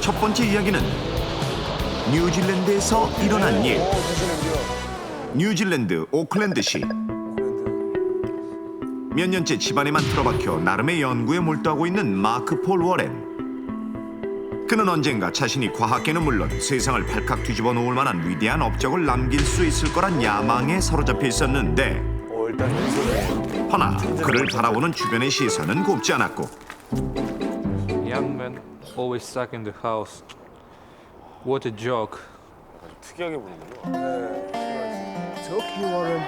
첫 번째 이야기는 뉴질랜드에서 일어난 일. 뉴질랜드 오클랜드시. 몇 년째 집안에만 틀어박혀 나름의 연구에 몰두하고 있는 마크 폴 워렌. 그는 언젠가 자신이 과학계는 물론 세상을 발칵 뒤집어 놓을 만한 위대한 업적을 남길 수 있을 거란 야망에 사로잡혀 있었는데 허나 그를 바라보는 주변의 시선은 곱지 않았고 always stuck in the house. What a joke. 특이하게 okay, Warren.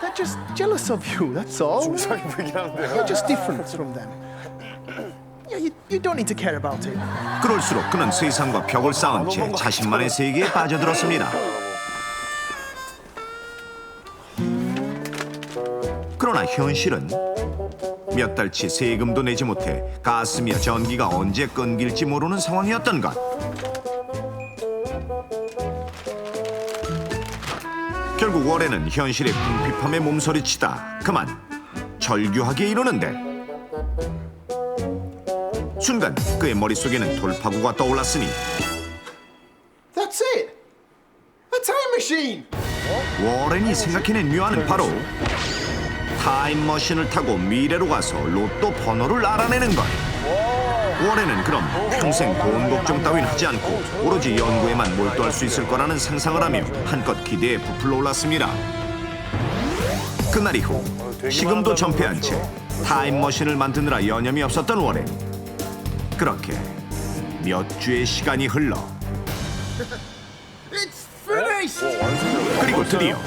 They're just jealous of you, that's all. 이상하게 보이긴 하는데요. You're just different from them. Yeah, you, you don't need to care about it. 그럴수록 그는 세상과 벽을 쌓은 채 자신만의 세계에 빠져들었습니다. 그러나 현실은 몇 달치 세금도 내지 못해 가스며 전기가 언제 끊길지 모르는 상황이었던 것. 결국 월에는 현실의 궁핍함에 몸서리치다 그만 절규하게 이르는데 순간 그의 머릿속에는 돌파구가 떠올랐으니 That's it! A time machine! 워렌이 생각해낸 묘안은 바로 타임머신을 타고 미래로 가서 로또 번호를 알아내는 것. 워렌은 그럼 평생 돈 걱정 따윈 하지 않고 오로지 연구에만 몰두할 수 있을 거라는 상상을 하며 한껏 기대에 부풀러 올랐습니다. 그날 이후 지금도 전폐한 채 타임머신을 만드느라 여념이 없었던 워렌. 그렇게 몇 주의 시간이 흘러! 그리고 드디어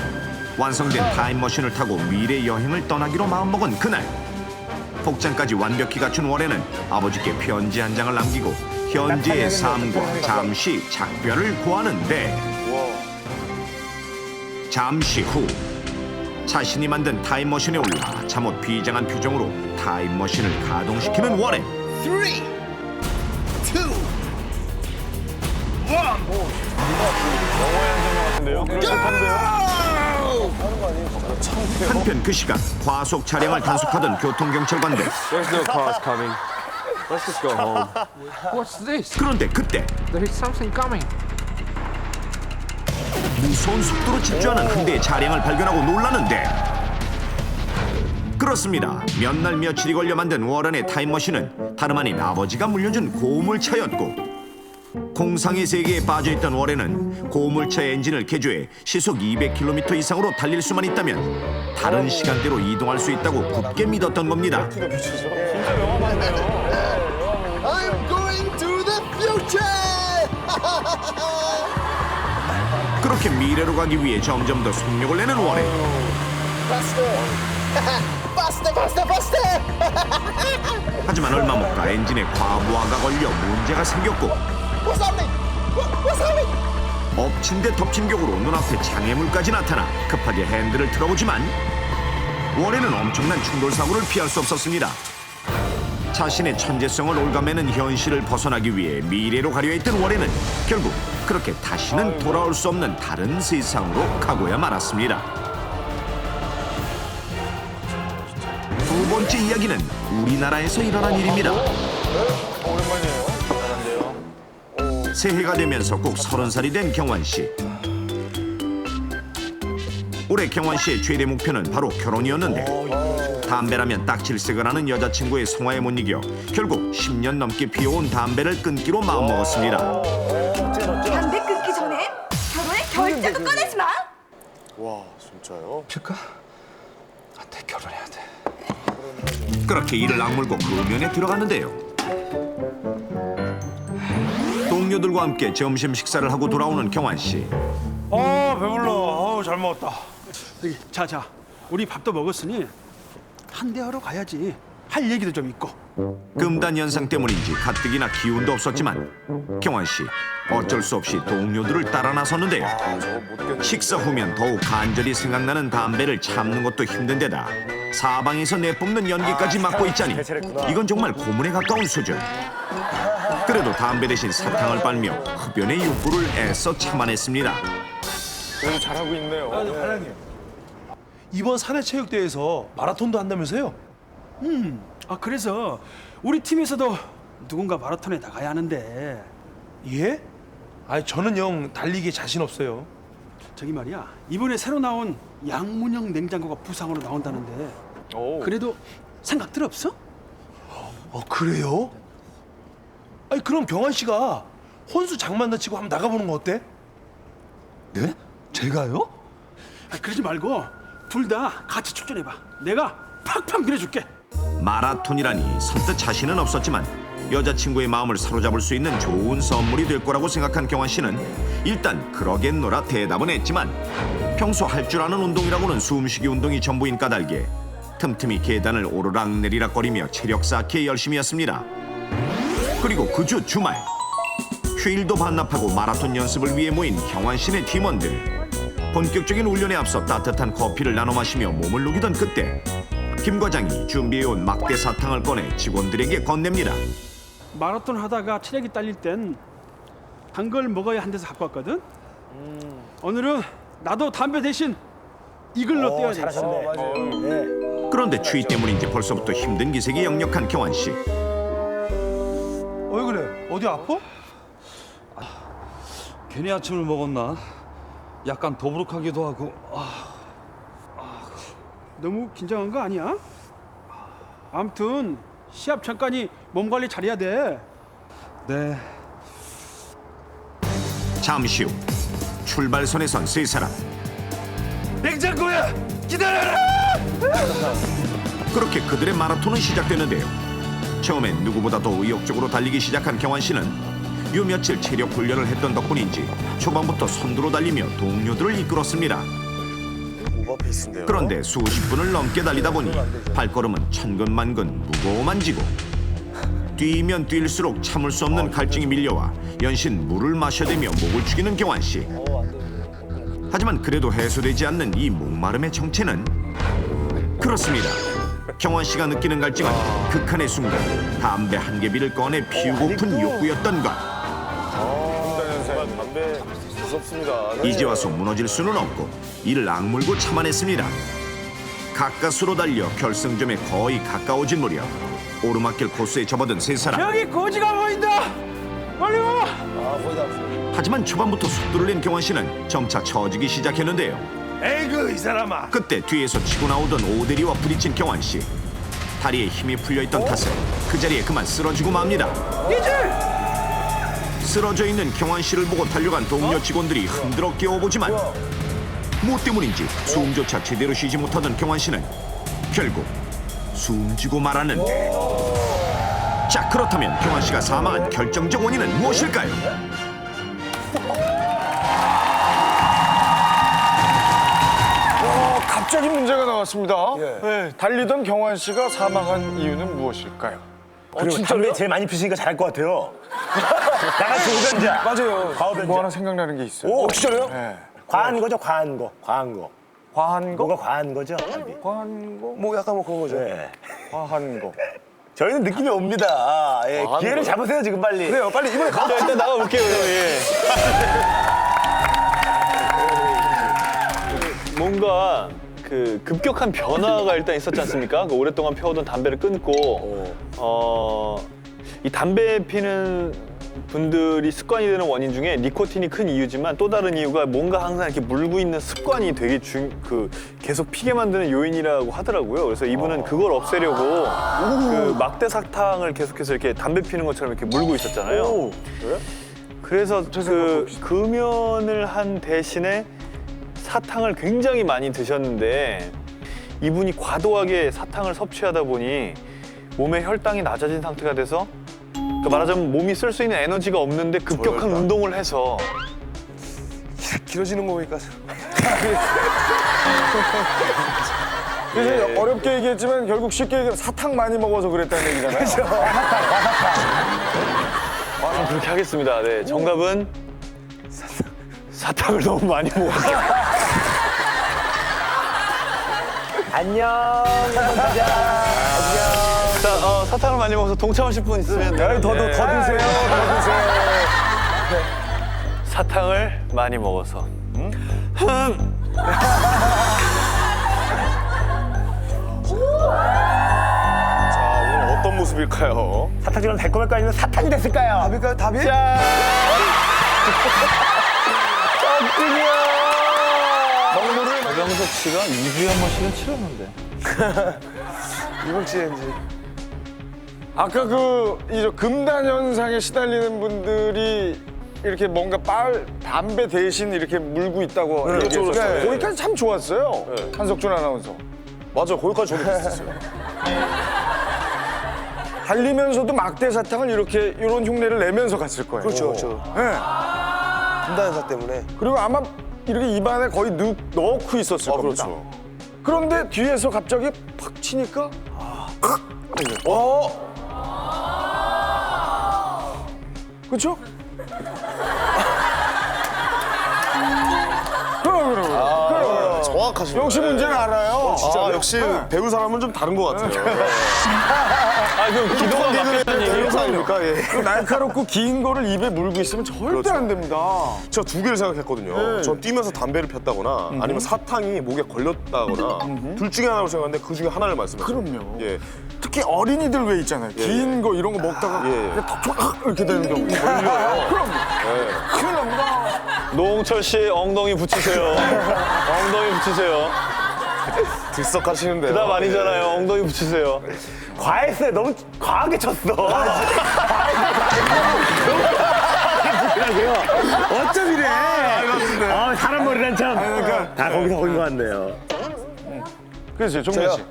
완성된 타임머신을 타고 미래 여행을 떠나기로 마음먹은 그날. 복장까지 완벽히 갖춘 월에는 아버지께 편지 한 장을 남기고 현재의 삶과 잠시 작별을 구하는데. 잠시 후 자신이 만든 타임머신에 올라 잠옷 비장한 표정으로 타임머신을 가동시키는 Three, two, 같은데요? 그렇습한데요? 한편 그 시간 과속 차량을 단속하던 교통경찰관들 There's no cars coming. Let's just go home. What's this? 그런데 그때 There is something coming. 무서운 속도로 집주하는 한 대의 차량을 발견하고 놀라는데 그렇습니다. 몇 날 며칠이 걸려 만든 워런의 타임머신은 다름 아닌 아버지가 물려준 고물차였고 공상의 세계에 빠져있던 워렌은 고물차의 엔진을 개조해 시속 200km 이상으로 달릴 수만 있다면 다른 시간대로 이동할 수 있다고 굳게 믿었던 겁니다. I'm going to the future! 그렇게 미래로 가기 위해 점점 더 속력을 내는. Faster! faster, faster, faster! 하지만 얼마 못 가 엔진에 과부하가 걸려 문제가 생겼고 What's happening? What, what's happening? 엎친 데 덮친 격으로 눈앞에 장애물까지 나타나 급하게 핸들을 틀어보지만 월에는 엄청난 충돌 사고를 피할 수 없었습니다. 자신의 천재성을 올가매는 현실을 벗어나기 위해 미래로 가려 했던 월에는 결국 그렇게 다시는 돌아올 수 없는 다른 세상으로 가고야 말았습니다. 두 번째 이야기는 우리나라에서 일어난 일입니다. 새해가 되면서 꼭 서른 살이 된 경환 씨. 올해 경환 씨의 최대 목표는 바로 결혼이었는데 담배라면 딱 질색을 하는 여자친구의 성화에 못 이겨 결국 10년 넘게 피워온 담배를 끊기로 마음먹었습니다. 담배 끊기 전에 결혼의 결제도 꺼내지 마. 와, 진짜요? 필까? 안돼 결혼해야 돼. 그렇게 이를 악물고 그 면에 들어갔는데요. 동료들과 함께 점심 식사를 하고 돌아오는 경환 씨. 아 배불러. 아우 잘 먹었다. 자자, 우리 밥도 먹었으니 한 대하러 가야지. 할 얘기도 좀 있고. 금단 현상 때문인지 가뜩이나 기운도 없었지만 경환 씨 어쩔 수 없이 동료들을 따라 나섰는데요. 아. 식사 후면 더욱 간절히 생각나는 담배를 참는 것도 힘든 데다 사방에서 내뿜는 연기까지 맡고 있자니 이건 정말 고문에 가까운 수준. 그래도 담배 대신 사탕을 빨며 흡연의 욕구를 애써 참아냈습니다. 그래도 잘하고 있네요. 사장님. 이번 사내체육대회에서 마라톤도 한다면서요? 음, 아 그래서 우리 팀에서도 누군가 마라톤에 나가야 하는데 예? 아니 저는 영 달리기에 자신 없어요. 저기 말이야 이번에 새로 나온 양문형 냉장고가 부상으로 나온다는데 오. 그래도 생각들 없어? 어 그래요? 아니 그럼 경환 씨가 혼수 장만다 치고 한번 나가보는 거 어때? 네? 제가요? 아, 그러지 말고 둘 다 같이 출전해봐 내가 팍팍 밀어줄게 마라톤이라니 선뜻 자신은 없었지만 여자친구의 마음을 사로잡을 수 있는 좋은 선물이 될 거라고 생각한 경환 씨는 일단 그러겠노라 대답은 했지만 평소 할 줄 아는 운동이라고는 숨쉬기 운동이 전부인 까닭에 틈틈이 계단을 오르락내리락 거리며 체력 쌓기에 열심이었습니다. 그리고 그 주 주말. 휴일도 반납하고 마라톤 연습을 위해 모인 경환 씨네 팀원들. 본격적인 훈련에 앞서 따뜻한 커피를 나눠 마시며 몸을 녹이던 그때 김 과장이 준비해온 막대 사탕을 꺼내 직원들에게 건넵니다. 마라톤 하다가 체력이 딸릴 땐 단 걸 먹어야 한대서 갖고 왔거든? 오늘은 나도 담배 대신 이걸로 떼어야 돼 그런데 추위 때문인지 벌써부터 힘든 기색이 역력한 경환 씨. 어디 아파? 괜히 아침을 먹었나? 약간 더부룩하기도 하고 아, 너무 긴장한 거 아니야? 아무튼 시합 잠깐이 몸 관리 잘해야 돼 네 잠시 후 출발선에 선 세 사람. 냉장고야! 기다려라! 그렇게 그들의 마라톤은 시작되는데요. 처음엔 누구보다도 의욕적으로 달리기 시작한 경환 씨는 요 며칠 체력 훈련을 했던 덕분인지 초반부터 선두로 달리며 동료들을 이끌었습니다. 오버페이스인데요. 그런데 수십 분을 넘게 달리다 보니 발걸음은 천근만근 무거워만지고 뛰면 뛸수록 참을 수 없는 갈증이 밀려와 연신 물을 마셔대며 목을 축이는 경환 씨. 하지만 그래도 해소되지 않는 이 목마름의 정체는 그렇습니다. 경환 씨가 느끼는 갈증은 극한의 순간 담배 한 개비를 꺼내 피우고픈 욕구였던 것. 담배 무섭습니다. 이제 와서 무너질 수는 없고 이를 악물고 참아냈습니다. 가까스로 달려 결승점에 거의 가까워진 무렵 오르막길 코스에 접어든 세 사람. 여기 고지가 보인다 빨리 와 하지만 초반부터 속도를 낸 경환 씨는 점차 처지기 시작했는데요. 에이그 이 사람아! 그때 뒤에서 치고 나오던 오대리와 부딪힌 경환 씨. 다리에 힘이 풀려 있던 탓에 그 자리에 그만 쓰러지고 맙니다. 쓰러져 있는 경환 씨를 보고 달려간 동료 직원들이 흔들어 깨워보지만 뭐 때문인지 숨조차 제대로 쉬지 못하던 경환 씨는 결국 숨지고 말았는데 자 그렇다면 경환 씨가 사망한 결정적 원인은 무엇일까요? 갑자기 문제가 나왔습니다. 네, 달리던 경환 씨가 사망한 이유는 무엇일까요? 그리고 담배 제일 많이 피시니까 잘할 것 같아요. 나같이 우변자. 맞아요. 과우변자. 뭐 하나 생각나는 게 있어요. 오, 진짜요? 네. 과한 거죠, 과한 거. 과한 거. 과한 거? 뭐가 과한 거죠? 과한 거? 뭐 약간 뭐 그런 거죠. 네. 과한 거. 저희는 느낌이 옵니다. 예, 과한 기회를 거. 잡으세요, 지금 빨리. 그래요, 빨리 이번에 가. 일단 나가볼게요, 예. 뭔가 그 급격한 변화가 일단 있었지 않습니까? 그 오랫동안 피워던 담배를 끊고 어, 이 담배 피는 분들이 습관이 되는 원인 중에 니코틴이 큰 이유지만 또 다른 이유가 뭔가 항상 이렇게 물고 있는 습관이 되게 중, 그 계속 피게 만드는 요인이라고 하더라고요. 그래서 이분은 그걸 없애려고 그 막대 사탕을 계속해서 이렇게 담배 피는 것처럼 이렇게 물고 있었잖아요. 그래서 그 금연을 한 대신에 사탕을 굉장히 많이 드셨는데 이분이 과도하게 사탕을 섭취하다 보니 몸의 혈당이 낮아진 상태가 돼서 그 말하자면 몸이 쓸 수 있는 에너지가 없는데 급격한 운동을 해서 길어지는 거 보니까. 그래서 어렵게 얘기했지만 결국 쉽게 얘기하면 사탕 많이 먹어서 그랬다는 얘기잖아요. 아, 그렇게 하겠습니다. 네, 정답은 사탕을 너무 많이 먹었어요. 안녕. 가자. 자, 어, 사탕을 많이 먹어서 동참하실 분 있으면 더, 더, 더 네. 드세요, 더 드세요. 사탕을 많이 먹어서 자, 오늘 어떤 모습일까요? 사탕처럼 달콤할까 아니면 사탕이 됐을까요? 답일까요? 답이? 박영석 씨가 2주에 한 번씩은 치렀는데. 이번 주엔지. 아까 그 이제 금단 현상에 시달리는 분들이 이렇게 뭔가 빨 담배 대신 이렇게 물고 있다고 얘기했어요. 그렇죠. 거기까지 참 좋았어요. 한석준 아나운서. 맞아, 거기까지 저도 비슷했어요. 달리면서도 막대 사탕을 이렇게 이런 흉내를 내면서 갔을 거예요. 그렇죠, 그렇죠. 네. 분단사 때문에. 그리고 아마 이렇게 입안에 거의 넣, 넣고 있었을 겁니다. 그렇죠. 그런데 뒤에서 갑자기 팍 치니까 어? 그렇죠? 그럼 정확하시네. 역시 문제는 알아요. 아, 역시 배운 사람은 좀 다른 것 같아요. 아, 그럼 기도가 막혔다는 얘기예요? 배운 사람이니까, 예. 그 날카롭고 긴 거를 입에 물고 있으면 절대 안 됩니다. 제가 두 개를 생각했거든요. 네. 전 뛰면서 담배를 폈다거나 아니면 사탕이 목에 걸렸다거나 둘 중에 하나로 생각하는데 그 중에 하나를 말씀하세요. 그럼요. 예. 특히 어린이들 왜 있잖아요. 긴 거 이런 거 먹다가 예, 예. 그냥 턱 이렇게 되는 경우 걸려요. 그럼 큰일 납니다. 노홍철 씨 엉덩이 붙이세요. 엉덩이 붙이세요. 들썩하시는데요. 그다음 아니잖아요. 엉덩이 붙이세요. 과했어요. 너무 과하게 쳤어. 어쩜 이래? 아, 사람 머리란 참. 그러니까 다 거기서 거긴 것 같네요. 그렇지 종민 씨.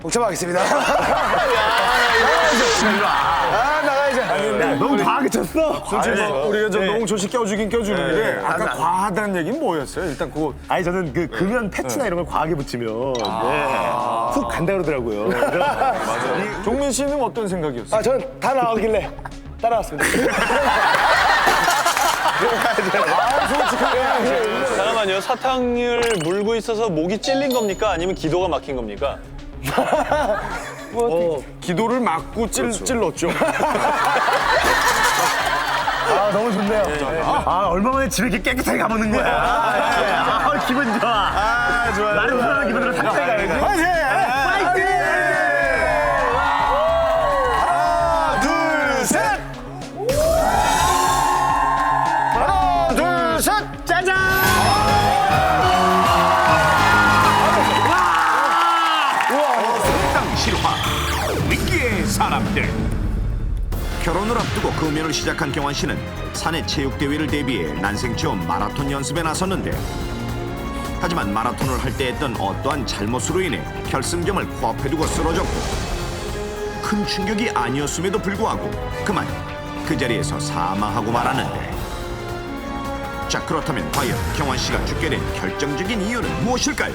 복잡하겠습니다. 아 나가야지. 너무 과하게 쳤어. 솔직히 뭐 우리가 저 네. 노홍철 씨 껴주긴 껴주는데 아까 과하다는 얘기는 뭐였어요? 일단 그거 아니 저는 그 금연 패치나 이런 걸 과하게 붙이면 네. 훅 간다 그러더라고요. 종민 씨는 어떤 생각이었어요? 아, 저는 다 나오길래 따라왔습니다. 잠깐만요. 사탕을 물고 있어서 목이 찔린 겁니까? 아니면 기도가 막힌 겁니까? 기도를 막고 찔, 찔렀죠. 아 너무 좋네요. 아 얼마 만에 집에 이렇게 깨끗하게 가보는 거야. 아, 아, 기분 좋아. 아 좋아. 나는 편안한 기분으로 금연을 시작한 경환 씨는 사내 체육 대회를 대비해 난생 처음 마라톤 연습에 나섰는데 하지만 마라톤을 할 때 했던 어떠한 잘못으로 인해 결승점을 코앞에 두고 쓰러졌고 큰 충격이 아니었음에도 불구하고 그만 그 자리에서 사망하고 말았는데 자 그렇다면 과연 경환 씨가 죽게 된 결정적인 이유는 무엇일까요?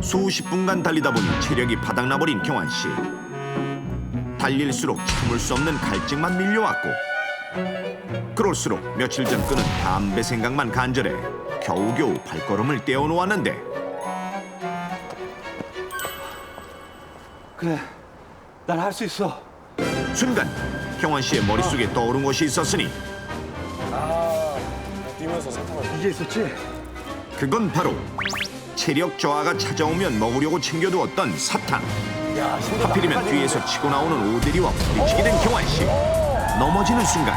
수십 분간 달리다 보니 체력이 바닥나버린 경환 씨. 달릴수록 참을 수 없는 갈증만 밀려왔고, 그럴수록 며칠 전 끊은 담배 생각만 간절해 겨우겨우 발걸음을 떼어놓았는데 그래, 난 할 수 있어. 순간 경환 씨의 머릿속에 떠오른 것이 있었으니 뛰면서 사탕을. 이게 있었지? 그건 바로 체력 저하가 찾아오면 먹으려고 챙겨두었던 사탕. 하필이면 뒤에서 치고 나오는 오대리와 부딪히게 된 경환 씨. 넘어지는 순간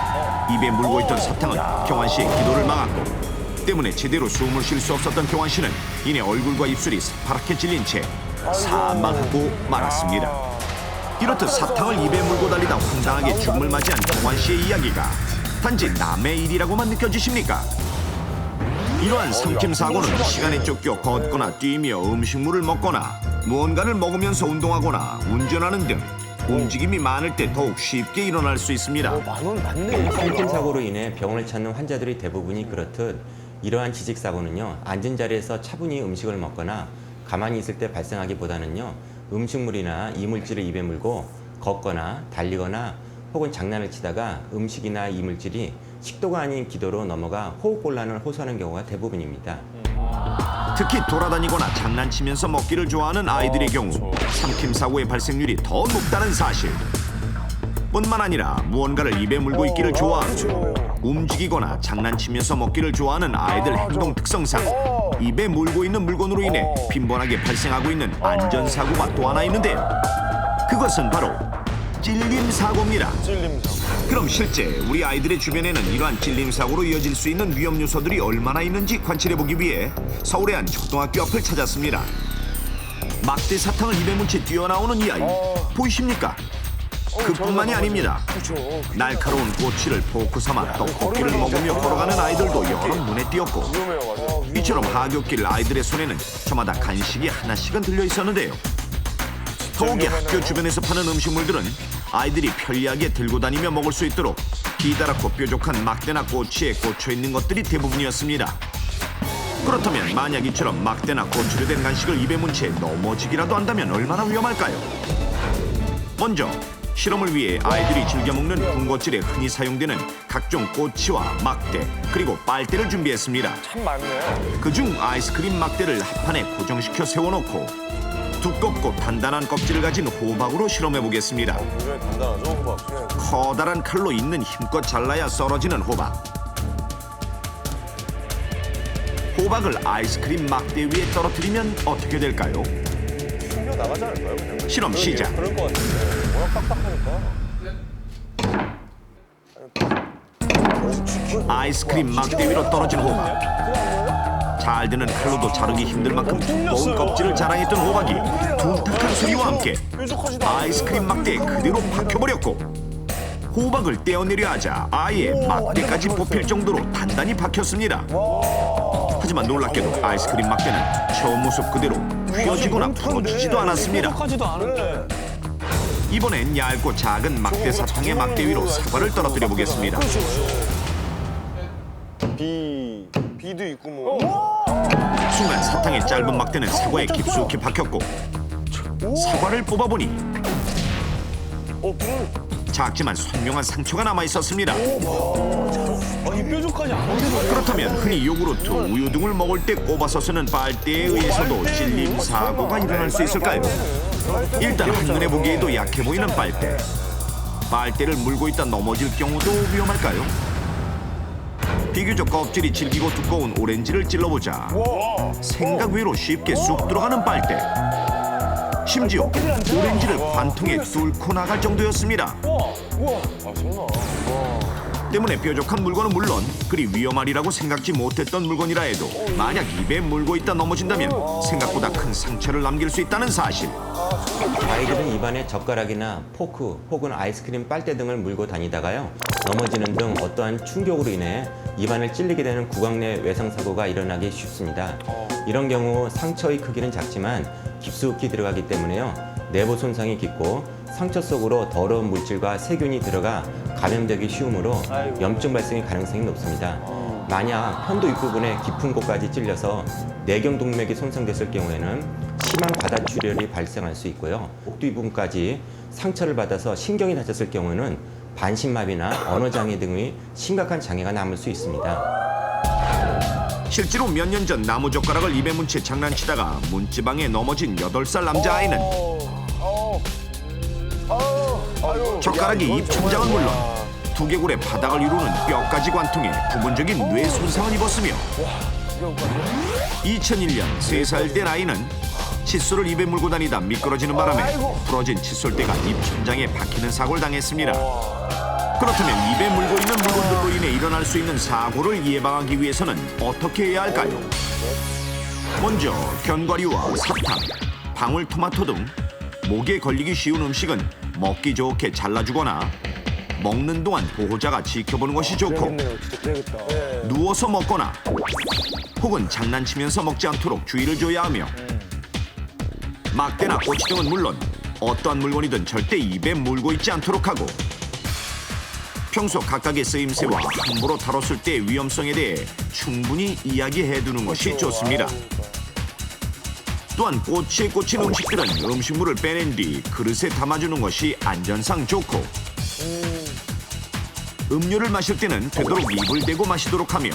입에 물고 있던 사탕은 경환 씨의 기도를 막았고 때문에 제대로 숨을 쉴 수 없었던 경환 씨는 이내 얼굴과 입술이 새파랗게 찔린 채 사망하고 말았습니다. 이렇듯 사탕을 입에 물고 달리다 황당하게 죽음을 맞이한 경환 씨의 이야기가 단지 남의 일이라고만 느껴지십니까? 이러한 삼킴 사고는 시간에 쫓겨 걷거나 뛰며 음식물을 먹거나 무언가를 먹으면서 운동하거나 운전하는 등 움직임이 많을 때 더욱 쉽게 일어날 수 있습니다. 삼킴 사고로 인해 병원을 찾는 환자들이 대부분이 그렇듯 이러한 지식 사고는요 앉은 자리에서 차분히 음식을 먹거나 가만히 있을 때 발생하기보다는요 음식물이나 이물질을 입에 물고 걷거나 달리거나 혹은 장난을 치다가 음식이나 이물질이 식도가 아닌 기도로 넘어가 호흡곤란을 호소하는 경우가 대부분입니다. 특히 돌아다니거나 장난치면서 먹기를 좋아하는 아이들의 경우 삼킴 사고의 발생률이 더 높다는 사실. 뿐만 아니라 무언가를 입에 물고 있기를 좋아하고 움직이거나 장난치면서 먹기를 좋아하는 아이들 행동 특성상 입에 물고 있는 물건으로 인해 빈번하게 발생하고 있는 안전사고가 또 하나 있는데요. 그것은 바로 찔림 사고입니다. 찔림 사고. 그럼 실제 우리 아이들의 주변에는 이러한 찔림 사고로 이어질 수 있는 위험 요소들이 얼마나 있는지 관찰해 보기 위해 서울의 한 초등학교 앞을 찾았습니다. 막대 사탕을 입에 묻혀 뛰어나오는 이 아이 보이십니까? 그뿐만이 아닙니다. 날카로운 꼬치를 포크 삼아 떡볶이를 먹으며 걸어가는 아이들도 여러 눈에 띄었고 위험해요, 맞아. 이처럼 하굣길 아이들의 손에는 저마다 간식이 하나씩은 들려 있었는데요. 더욱이 학교 주변에서 파는 음식물들은 아이들이 편리하게 들고 다니며 먹을 수 있도록 기다랗고 뾰족한 막대나 꼬치에 꽂혀 있는 것들이 대부분이었습니다. 그렇다면 만약 이처럼 막대나 꼬치로 된 간식을 입에 문 채 넘어지기라도 한다면 얼마나 위험할까요? 먼저 실험을 위해 아이들이 즐겨 먹는 군것질에 흔히 사용되는 각종 꼬치와 막대 그리고 빨대를 준비했습니다. 참 많네. 그중 아이스크림 막대를 합판에 고정시켜 세워놓고 두껍고 단단한 껍질을 가진 호박으로 실험해 보겠습니다. 굉장히 단단하죠, 호박. 커다란 칼로 있는 힘껏 잘라야 썰어지는 호박. 호박을 아이스크림 막대 위에 떨어뜨리면 어떻게 될까요? 튕겨 나가지 않을까요? 그냥? 실험 시작. 그럴 것 같은데. 워낙 빡빡하니까. 아이스크림 막대 위로 떨어진 호박. 잘 드는 칼로도 자르기 힘들 만큼 두꺼운 껍질을 자랑했던 호박이 둔탁한 소리와 함께. 아이스크림 막대에 그대로 박혀버렸고 호박을 떼어내려 하자 아예 막대까지 뽑힐 정도로 단단히 박혔습니다. 하지만 놀랍게도 아이스크림 막대는 저 모습 그대로 휘어지거나 부러지지도 않았습니다. 않은데. 이번엔 얇고 작은 막대 사탕의 막대 위로 사과를 떨어뜨려 보겠습니다. 비, 비도 있고 뭐. 순간 사탕의 짧은 막대는 사과에 깊숙이 박혔고 사과를 뽑아보니 어, 불. 작지만 선명한 상처가 남아 있었습니다. 아, 이 뾰족하지 않은데. 그렇다면 흔히 요구르트, 우유 등을 먹을 때 꼽아서 쓰는 빨대에 의해서도 찔림 사고가 일어날 수 있을까요? 일단 한눈에 보기에도 약해 보이는 빨대. 빨대를 물고 있다 넘어질 경우도 위험할까요? 비교적 껍질이 질기고 두꺼운 오렌지를 찔러보자 생각 외로 쉽게 쑥 들어가는 빨대. 심지어 오렌지를 관통에 뚫고 나갈 정도였습니다. 때문에 뾰족한 물건은 물론 그리 위험하리라고 생각지 못했던 물건이라 해도 만약 입에 물고 있다 넘어진다면 생각보다 큰 상처를 남길 수 있다는 사실. 아이들은 입안에 젓가락이나 포크 혹은 아이스크림 빨대 등을 물고 다니다가요 넘어지는 등 어떠한 충격으로 인해 입안을 찔리게 되는 구강 내 외상 사고가 일어나기 쉽습니다. 이런 경우 상처의 크기는 작지만 깊숙이 들어가기 때문에요 내부 손상이 깊고 상처 속으로 더러운 물질과 세균이 들어가 감염되기 쉬우므로 염증 발생의 가능성이 높습니다. 만약 편도 윗부분에 깊은 곳까지 찔려서 내경 동맥이 손상됐을 경우에는 심한 과다출혈이 발생할 수 있고요. 목 뒷부분까지 상처를 받아서 신경이 다쳤을 경우는 반신마비나 언어장애 등의 심각한 장애가 남을 수 있습니다. 실제로 몇 년 전 나무젓가락을 입에 문 채 장난치다가 문지방에 넘어진 8살 남자아이는 어, 아유. 젓가락이 입 천장은 물론 두개골의 바닥을 이루는 뼈까지 관통해 부분적인 뇌 손상을 입었으며 2001년 3살 된 아이는 칫솔을 입에 물고 다니다 미끄러지는 바람에 부러진 칫솔대가 입 천장에 박히는 사고를 당했습니다. 그렇다면 입에 물고 있는 물건들로 인해 일어날 수 있는 사고를 예방하기 위해서는 어떻게 해야 할까요? 먼저 견과류와 사탕, 방울토마토 등 목에 걸리기 쉬운 음식은 먹기 좋게 잘라주거나 먹는 동안 보호자가 지켜보는 것이 좋고 누워서 먹거나 혹은 장난치면서 먹지 않도록 주의를 줘야 하며 막대나 꼬치 등은 물론 어떠한 물건이든 절대 입에 물고 있지 않도록 하고 평소 각각의 쓰임새와 함부로 다뤘을 때의 위험성에 대해 충분히 이야기해 두는 것이 좋습니다. 또한 꼬치에 꽂힌 음식들은 음식물을 빼낸 뒤 그릇에 담아주는 것이 안전상 좋고 음료를 마실 때는 되도록 입을 대고 마시도록 하며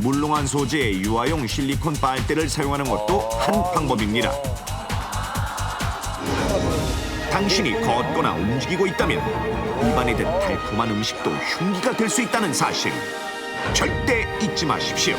물롱한 소재의 유아용 실리콘 빨대를 사용하는 것도 한 방법입니다. 당신이 걷거나 움직이고 있다면 입안에 든 달콤한 음식도 흉기가 될 수 있다는 사실 절대 잊지 마십시오.